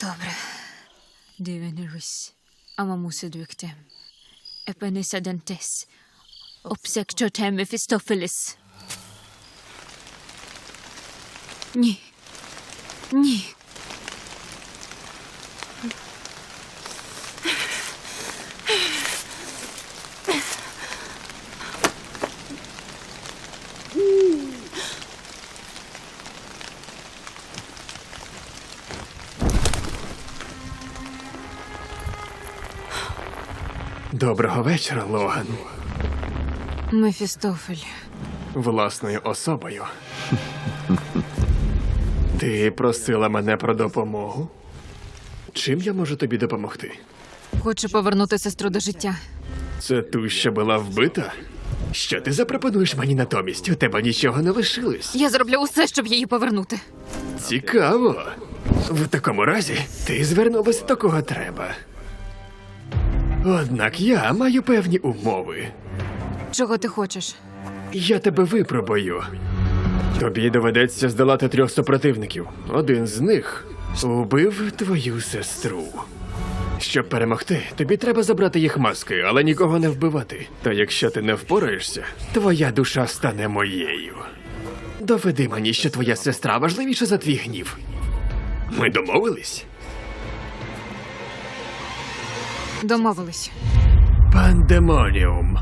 Добре. Дивенерис. Амамуса дуктем. Епенеса дентес. Обсекчотем Ефістофіліс. Ні. Ні. Доброго вечора, Логан. Мефістофель. Власною особою. Ти просила мене про допомогу? Чим я можу тобі допомогти? Хочу повернути сестру до життя. Це ту, що була вбита? Що ти запропонуєш мені натомість? У тебе нічого не лишилось. Я зроблю усе, щоб її повернути. Цікаво. В такому разі ти звернулася до кого треба. Однак я маю певні умови. Чого ти хочеш? Я тебе випробую. Тобі доведеться здолати трьох супротивників. Один з них убив твою сестру. Щоб перемогти, тобі треба забрати їх маски, але нікого не вбивати. Та якщо ти не впораєшся, твоя душа стане моєю. Доведи мені, що твоя сестра важливіша за твій гнів. Ми домовились? Домовились. Пандемоніум.